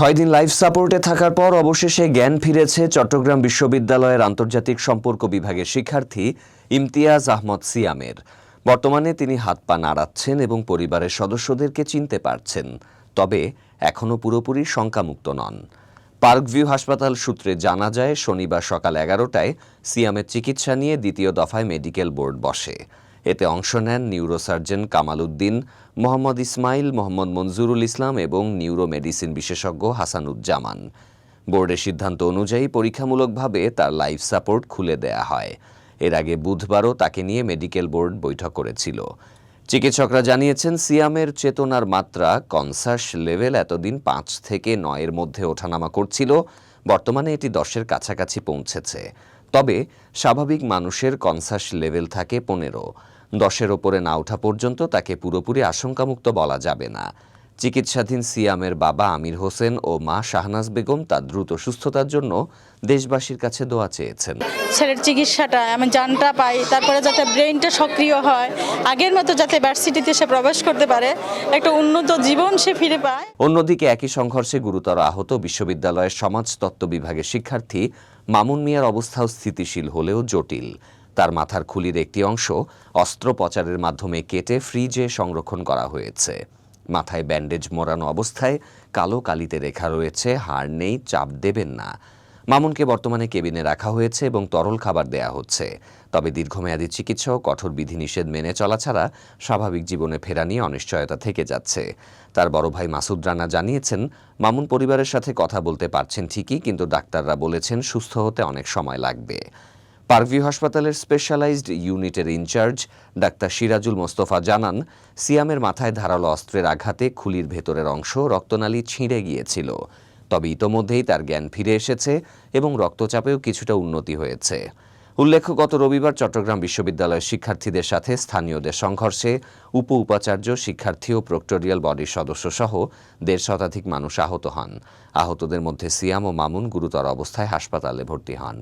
ছয় দিন লাইফ সাপোর্টে থাকার পর অবশেষে জ্ঞান ফিরেছে চট্টগ্রাম বিশ্ববিদ্যালয়ের আন্তর্জাতিক সম্পর্ক বিভাগের শিক্ষার্থী ইমতিয়াজ আহমদ সিয়ামের। বর্তমানে তিনি হাত পা নাড়াচ্ছেন এবং পরিবারের সদস্যদেরকে চিনতে পারছেন, তবে এখনও পুরোপুরি শঙ্কামুক্ত নন। পার্কভিউ হাসপাতাল সূত্রে জানা যায়, শনিবার সকাল এগারোটায় সিয়ামের চিকিৎসা নিয়ে দ্বিতীয় দফায় মেডিকেল বোর্ড বসে। এতে অংশ নেন নিউরোসার্জন কামাল উদ্দিন, মোহাম্মদ ইসমাইল, মোহাম্মদ মনজুরুল ইসলাম এবং নিউরো মেডিসিন বিশেষজ্ঞ হাসানুজ্জামান। বোর্ডের সিদ্ধান্ত অনুযায়ী পরীক্ষামূলকভাবে তার লাইফ সাপোর্ট খুলে দেয়া হয়। এর আগে বুধবারও তাকে নিয়ে মেডিকেল বোর্ড বৈঠক করেছিল। চিকিৎসকরা জানিয়েছেন, সিয়ামের চেতনার মাত্রা কনসাস লেভেল এতদিন পাঁচ থেকে নয়ের মধ্যে ওঠানামা করছিল। বর্তমানে এটি দশের কাছাকাছি পৌঁছেছে। তবে স্বাভাবিক মানুষের কনসাস লেভেল থাকে পনেরো। দশের ওপরে না ওঠা পর্যন্ত তাকে পুরোপুরি আশঙ্কামুক্ত বলা যাবে না। চিকিৎসাধীন সিয়ামের বাবা আমির হোসেন ও মা শাহনাজ বেগম তার দ্রুত সুস্থতার জন্য দেশবাসীর কাছে দোয়া চেয়েছেন। ছেলের চিকিৎসাটা আমি জানটা পাই তারপরে যাতে ব্রেনটা সক্রিয় হয় আগের মতো যাতে ভার্সিটিতে সে প্রবেশ করতে পারে একটা উন্নত জীবন সে ফিরে পায়। অন্যদিকে একই সংঘর্ষে গুরুতর আহত বিশ্ববিদ্যালয়ের সমাজতত্ত্ব বিভাগের শিক্ষার্থী মামুন মিয়ার অবস্থাও স্থিতিশীল হলেও জটিল। তার মাথার খুলির একটি অংশ অস্ত্রোপচারের মাধ্যমে কেটে ফ্রিজে সংরক্ষণ করা হয়েছে। মাথায় ব্যান্ডেজ মোড়ানো অবস্থায় কালো কালিতে রেখা রয়েছে, হাড় নেই, চাপ দেবেন না। মামুনকে বর্তমানে কেবিনে রাখা হয়েছে এবং তরল খাবার দেয়া হচ্ছে। তবে দীর্ঘমেয়াদী চিকিৎসা ও কঠোর বিধিনিষেধ মেনে চলা ছাড়া স্বাভাবিক জীবনে ফেরা নিয়ে অনিশ্চয়তা থেকে যাচ্ছে। তার বড় ভাই মাসুদ রানা জানিয়েছেন, মামুন পরিবারের সাথে কথা বলতে পারছেন ঠিকই, কিন্তু ডাক্তাররা বলেছেন সুস্থ হতে অনেক সময় লাগবে। পারভিউ হাসপাতালের স্পেশালাইজড ইউনিটের ইনচার্জ ডাক্তার সিরাজুল মোস্তফা জানান, সিয়ামের মাথায় ধারালো অস্ত্রের আঘাতে খুলির ভেতরের অংশ রক্তনালী ছিঁড়ে গিয়েছিল। তবে ইতোমধ্যেই তার জ্ঞান ফিরে এসেছে এবং রক্তচাপেও কিছুটা উন্নতি হয়েছে। উল্লেখ্য, গত রবিবার চট্টগ্রাম বিশ্ববিদ্যালয়ের শিক্ষার্থীদের সাথে স্থানীয়দের সংঘর্ষে উপ উপাচার্য শিক্ষার্থী ও প্রক্টোরিয়াল বডির সদস্য সহ দেড় শতাধিক মানুষ আহত হন। আহতদের মধ্যে সিয়াম ও মামুন গুরুতর অবস্থায় হাসপাতালে ভর্তি হন।